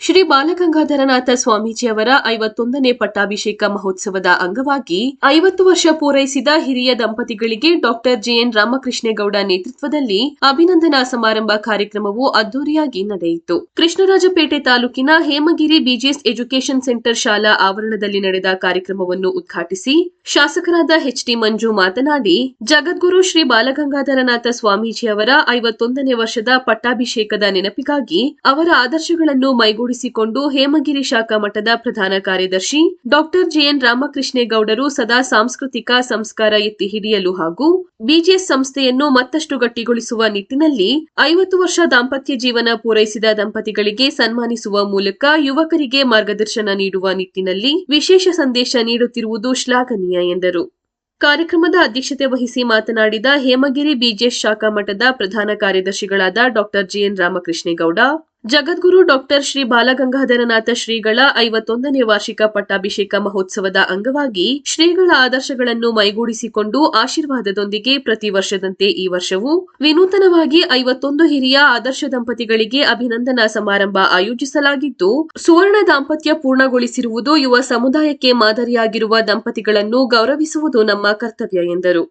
ಶ್ರೀ ಬಾಲಗಂಗಾಧರನಾಥ ಸ್ವಾಮೀಜಿಯವರ ಐವತ್ತೊಂದನೇ ಪಟ್ಟಾಭಿಷೇಕ ಮಹೋತ್ಸವದ ಅಂಗವಾಗಿ ಐವತ್ತು ವರ್ಷ ಪೂರೈಸಿದ ಹಿರಿಯ ದಂಪತಿಗಳಿಗೆ ಡಾಕ್ಟರ್ ಜೆಎನ್ ರಾಮಕೃಷ್ಣೇಗೌಡ ನೇತೃತ್ವದಲ್ಲಿ ಅಭಿನಂದನಾ ಸಮಾರಂಭ ಕಾರ್ಯಕ್ರಮವು ಅದ್ದೂರಿಯಾಗಿ ನಡೆಯಿತು. ಕೃಷ್ಣರಾಜಪೇಟೆ ತಾಲೂಕಿನ ಹೇಮಗಿರಿ ಬಿಜಿಎಸ್ ಎಜುಕೇಷನ್ ಸೆಂಟರ್ ಶಾಲಾ ಆವರಣದಲ್ಲಿ ನಡೆದ ಕಾರ್ಯಕ್ರಮವನ್ನು ಉದ್ಘಾಟಿಸಿ ಶಾಸಕರಾದ ಎಚ್ ಟಿ ಮಂಜು ಮಾತನಾಡಿ, ಜಗದ್ಗುರು ಶ್ರೀ ಬಾಲಗಂಗಾಧರನಾಥ ಸ್ವಾಮೀಜಿಯವರ ಐವತ್ತೊಂದನೇ ವರ್ಷದ ಪಟ್ಟಾಭಿಷೇಕದ ನೆನಪಿಗಾಗಿ ಅವರ ಆದರ್ಶಗಳನ್ನು ಮೈಗೂಡಿಸಿಕೊಂಡು ಹೇಮಗಿರಿ ಶಾಖಾ ಮಠದ ಪ್ರಧಾನ ಕಾರ್ಯದರ್ಶಿ ಡಾಕ್ಟರ್ ಜೆಎನ್ ರಾಮಕೃಷ್ಣೇಗೌಡರು ಸದಾ ಸಾಂಸ್ಕೃತಿಕ ಸಂಸ್ಕಾರ ಎತ್ತಿ ಹಿಡಿಯಲು ಹಾಗೂ ಬಿಜೆಎಸ್ ಸಂಸ್ಥೆಯನ್ನು ಮತ್ತಷ್ಟು ಗಟ್ಟಿಗೊಳಿಸುವ ನಿಟ್ಟಿನಲ್ಲಿ ಐವತ್ತು ವರ್ಷ ದಾಂಪತ್ಯ ಜೀವನ ಪೂರೈಸಿದ ದಂಪತಿಗಳಿಗೆ ಸನ್ಮಾನಿಸುವ ಮೂಲಕ ಯುವಕರಿಗೆ ಮಾರ್ಗದರ್ಶನ ನೀಡುವ ನಿಟ್ಟಿನಲ್ಲಿ ವಿಶೇಷ ಸಂದೇಶ ನೀಡುತ್ತಿರುವುದು ಶ್ಲಾಘನೀಯ ಎಂದರು. ಕಾರ್ಯಕ್ರಮದ ಅಧ್ಯಕ್ಷತೆ ವಹಿಸಿ ಮಾತನಾಡಿದ ಹೇಮಗಿರಿ ಬಿಜೆಎಸ್ ಶಾಖಾ ಮಠದ ಪ್ರಧಾನ ಕಾರ್ಯದರ್ಶಿಗಳಾದ doctor GN Ramakrishnegowda Jagadguru doctor Shri Balagangadharanatha ಶ್ರೀಗಳ ಐವತ್ತೊಂದನೇ ವಾರ್ಷಿಕ ಪಟ್ಟಾಭಿಷೇಕ ಮಹೋತ್ಸವದ ಅಂಗವಾಗಿ ಶ್ರೀಗಳ ಆದರ್ಶಗಳನ್ನು ಮೈಗೂಡಿಸಿಕೊಂಡು ಆಶೀರ್ವಾದದೊಂದಿಗೆ ಪ್ರತಿ ವರ್ಷದಂತೆ ಈ ವರ್ಷವೂ ವಿನೂತನವಾಗಿ ಐವತ್ತೊಂದು ಹಿರಿಯ ಆದರ್ಶ ದಂಪತಿಗಳಿಗೆ ಅಭಿನಂದನಾ ಸಮಾರಂಭ ಆಯೋಜಿಸಲಾಗಿದ್ದು, ಸುವರ್ಣ ದಾಂಪತ್ಯ ಪೂರ್ಣಗೊಳಿಸಿರುವುದು ಯುವ ಸಮುದಾಯಕ್ಕೆ ಮಾದರಿಯಾಗಿರುವ ದಂಪತಿಗಳನ್ನು ಗೌರವಿಸುವುದು ನಮ್ಮ ಕರ್ತವ್ಯ ಎಂದರು.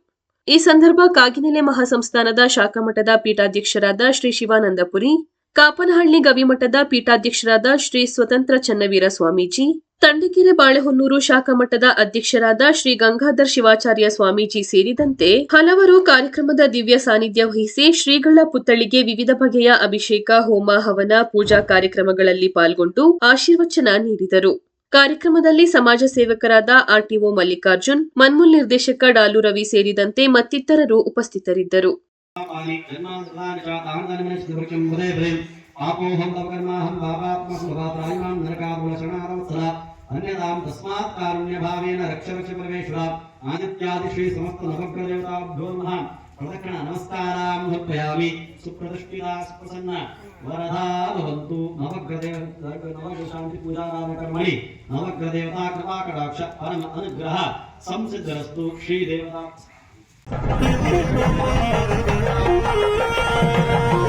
ಈ ಸಂದರ್ಭ ಕಾಗಿನೆಲೆ ಮಹಾಸಂಸ್ಥಾನದ ಶಾಖಾ ಮಠದ ಪೀಠಾಧ್ಯಕ್ಷರಾದ ಶ್ರೀ ಶಿವಾನಂದಪುರಿ ಕಾಪನಹಳ್ಳಿ ಗವಿಮಠದ ಪೀಠಾಧ್ಯಕ್ಷರಾದ ಶ್ರೀ ಸ್ವತಂತ್ರ ಚನ್ನವೀರ ಸ್ವಾಮೀಜಿ, ತಂಡಕೆರೆ ಬಾಳೆಹೊನ್ನೂರು ಶಾಖಾ ಮಠದ ಅಧ್ಯಕ್ಷರಾದ ಶ್ರೀ ಗಂಗಾಧರ್ ಶಿವಾಚಾರ್ಯ ಸ್ವಾಮೀಜಿ ಸೇರಿದಂತೆ ಹಲವರು ಕಾರ್ಯಕ್ರಮದ ದಿವ್ಯ ಸಾನ್ನಿಧ್ಯ ವಹಿಸಿ ಶ್ರೀಗಳ ಪುತ್ಥಳಿಗೆ ವಿವಿಧ ಬಗೆಯ ಅಭಿಷೇಕ, ಹೋಮ, ಹವನ, ಪೂಜಾ ಕಾರ್ಯಕ್ರಮಗಳಲ್ಲಿ ಪಾಲ್ಗೊಂಡು ಆಶೀರ್ವಚನ ನೀಡಿದರು. ಕಾರ್ಯಕ್ರಮದಲ್ಲಿ ಸಮಾಜ ಸೇವಕರಾದ ಆರ್ಟಿಒ ಮಲ್ಲಿಕಾರ್ಜುನ್, ಮನ್ಮೂಲ್ ನಿರ್ದೇಶಕ ಡಾಲು ರವಿ ಸೇರಿದಂತೆ ಮತ್ತಿತರರು ಉಪಸ್ಥಿತರಿದ್ದರು. कर्माणि कर्मासुराणि च दानदानमेन सुदभृकं हृदयभृं पापोऽहं तपकर्माहं पापात्मस्वभाप्रायुमां नरकामूलशरणारवत्सर अन्यतां तस्मात् कारुण्यभावेन रक्ष रक्ष परमेश्वर आदित्यादिश्री समस्तनवग्रदेवताभ्यो नमः। प्रदक्षिण नमस्कारां समर्पयामि। सुप्रदृष्टिरा सुप्रसन्ना। वरदा भवन्तु नवग्रदेव नवशान्तिपूजारामकर्मणि नवग्रदेवता कृपाकटाक्ष, परम अनुग्रह। संसिद्धरस्तु श्रीदेवता। ¡Ay, ay!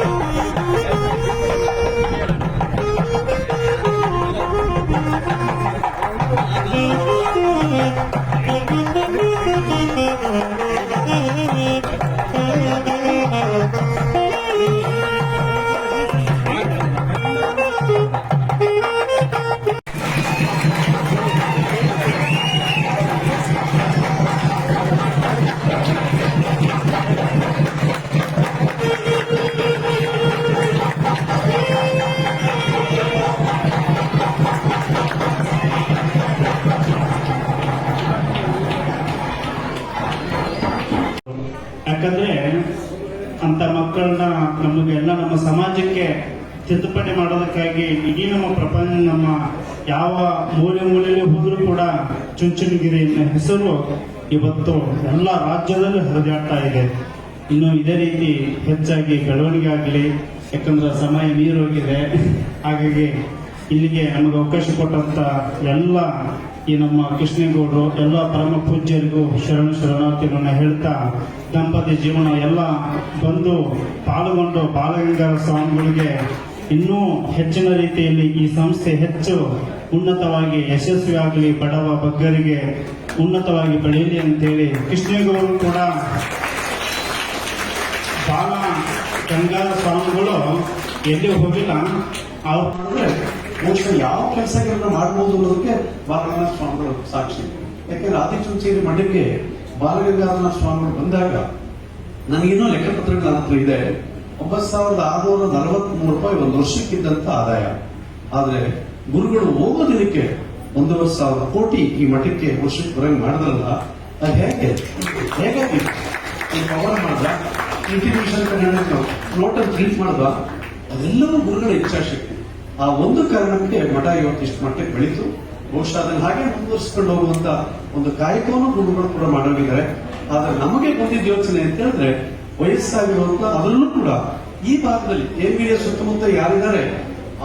ಯಾಕಂದ್ರೆ ಅಂತ ಮಕ್ಕಳನ್ನ ನಮಗೆಲ್ಲ ನಮ್ಮ ಸಮಾಜಕ್ಕೆ ತಿದ್ದುಪಡಿ ಮಾಡೋದಕ್ಕಾಗಿ ಇಡೀ ನಮ್ಮ ಪ್ರಪಂಚ ನಮ್ಮ ಯಾವ ಮೂಲೆ ಮೂಲೆಯಲ್ಲಿ ಹೋದರೂ ಕೂಡ ಚುಂಚನಗಿರಿ ಹೆಸರು ಇವತ್ತು ಎಲ್ಲ ರಾಜ್ಯದಲ್ಲೂ ಹರಿದಾಡ್ತಾ ಇದೆ. ಇನ್ನು ಇದೇ ರೀತಿ ಹೆಚ್ಚಾಗಿ ಬೆಳವಣಿಗೆ ಆಗಲಿ, ಯಾಕಂದ್ರೆ ಸಮಯ ಮೀರೋಗಿದೆ ಹಾಗಾಗಿ ಇಲ್ಲಿಗೆ ನಮಗೆ ಅವಕಾಶ ಕೊಟ್ಟಂತ ಎಲ್ಲ ಈ ನಮ್ಮ ಕೃಷ್ಣೇಗೌಡರು, ಎಲ್ಲ ಪರಮ ಪೂಜ್ಯರಿಗೂ ಶರಣ ಶರಣಾರ್ಥಿಗಳನ್ನ ಹೇಳ್ತಾ ದಂಪತಿ ಜೀವನ ಎಲ್ಲ ಬಂದು ಪಾಲ್ಗೊಂಡು ಬಾಲಗಂಗಾರ ಸ್ವಾಮಿಗಳಿಗೆ ಇನ್ನೂ ಹೆಚ್ಚಿನ ರೀತಿಯಲ್ಲಿ ಈ ಸಂಸ್ಥೆ ಹೆಚ್ಚು ಉನ್ನತವಾಗಿ ಯಶಸ್ವಿ ಆಗಲಿ ಬಡವ ಬಗ್ಗರಿಗೆ ಉನ್ನತವಾಗಿ ಬೆಳೆಯಲಿ ಅಂತೇಳಿ ಕೃಷ್ಣೇಗೌಡರು ಕೂಡ ಬಾಲ ಗಂಗಾಧರ ಸ್ವಾಮಿಗಳು ಎಲ್ಲಿ ಹೋಗಿಲ್ಲ, ಅವ್ರು ಬಹುಶಃ ಯಾವ ಕೆಲಸಗಳನ್ನ ಮಾಡಬಹುದು ಅನ್ನೋದಕ್ಕೆ ಬಾಲಗಂಗಾಧರ ಸ್ವಾಮಿಗಳು ಸಾಕ್ಷಿ. ಯಾಕೆಂದ್ರೆ ಆದಿಚುಂಚೇರಿ ಮಠಕ್ಕೆ ಬಾಲಗಂಗಾಧರ ಸ್ವಾಮಿಗಳು ಬಂದಾಗ ನನಗಿನ್ನೂ ಲೆಕ್ಕಪತ್ರಗಳ ಹತ್ರ ಇದೆ. ಒಂಬತ್ತು ಸಾವಿರದ ಆರುನೂರ ನಲವತ್ಮೂರು ರೂಪಾಯಿ ಒಂದು ವರ್ಷಕ್ಕಿದ್ದಂತ ಆದಾಯ. ಆದ್ರೆ ಗುರುಗಳು ಹೋಗೋ ದಿನಕ್ಕೆ ಒಂದೂವರೆ ಸಾವಿರ ಕೋಟಿ ಈ ಮಠಕ್ಕೆ ವರ್ಷಕ್ಕೆ ಬರಂಗ್ ಮಾಡಿದ್ರಲ್ಲ, ಅದು ಹೇಗೆ? ಹೇಗಾಗಿ ಪವರ್ ಮಾಡ್ದ ಇಂಟಿಗ್ರೇಷನ್ ನೋಟಲ್ಲಿ ಪ್ರಿಂಟ್ ಮಾಡ್ದ ಅದೆಲ್ಲವೂ ಗುರುಗಳ ಇಚ್ಛಾಶಕ್ತಿ. ಆ ಒಂದು ಕಾರಣಕ್ಕೆ ಮಠ ಇವತ್ತು ಇಷ್ಟು ಮಟ್ಟಕ್ಕೆ ಬೆಳೀತು. ಬಹುಶಃ ಅದನ್ನು ಹಾಗೆ ಮುಂದುವರಿಸಿಕೊಂಡು ಹೋಗುವಂತ ಒಂದು ಕಾಯಕವನ್ನು ಗುರುಗಳು ಕೂಡ ಮಾಡೋಗಿದ್ದಾರೆ ಆದ್ರೆ ನಮಗೆ ಬಂದಿದ್ದ ಯೋಚನೆ ಅಂತ ಹೇಳಿದ್ರೆ, ವಯಸ್ಸಾಗಿರುವಂತ ಅದರಲ್ಲೂ ಕೂಡ ಈ ಭಾಗದಲ್ಲಿ ಏವಿಯ ಸುತ್ತಮುತ್ತ ಯಾರಿದ್ದಾರೆ,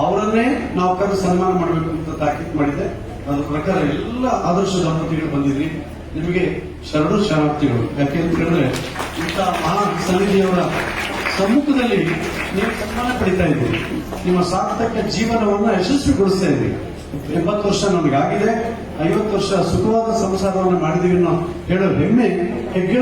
ಅವರನ್ನೇ ನಾವು ಕರೆದು ಸನ್ಮಾನ ಮಾಡಬೇಕು ಅಂತ ತಾಕೀತು ಮಾಡಿದೆ ಅದರ ಪ್ರಕಾರ ಎಲ್ಲ ಆದರ್ಶ ದಂಪತಿಗಳು ಬಂದಿದ್ರಿ. ನಿಮಗೆ ಶರಣು ಶರಣಾರ್ಥಿಗಳು. ಯಾಕೆ ಅಂತ ಹೇಳಿದ್ರೆ ಇಂಥ ಮಹಾ ಸನ್ನಿಧಿಯವರ ಸಮ್ಮುಖದಲ್ಲಿ ನೀವು ಸನ್ಮಾನ ಪಡಿತಾ ಇದ್ದೀರಿ. ನಿಮ್ಮ ಸಾರ್ಥಕ ಜೀವನವನ್ನ ಯಶಸ್ವಿಗೊಳಿಸ್ತಾ ಇದ್ದೀರಿ ಎಂಬತ್ತು ವರ್ಷ ನಮಗಾಗಿದೆ ಐವತ್ತು ವರ್ಷ ಸುಖವಾದ ಸಂಸಾರವನ್ನು ಮಾಡಿದೀವಿ ಅನ್ನೋ ಹೇಳೋ ಹೆಮ್ಮೆ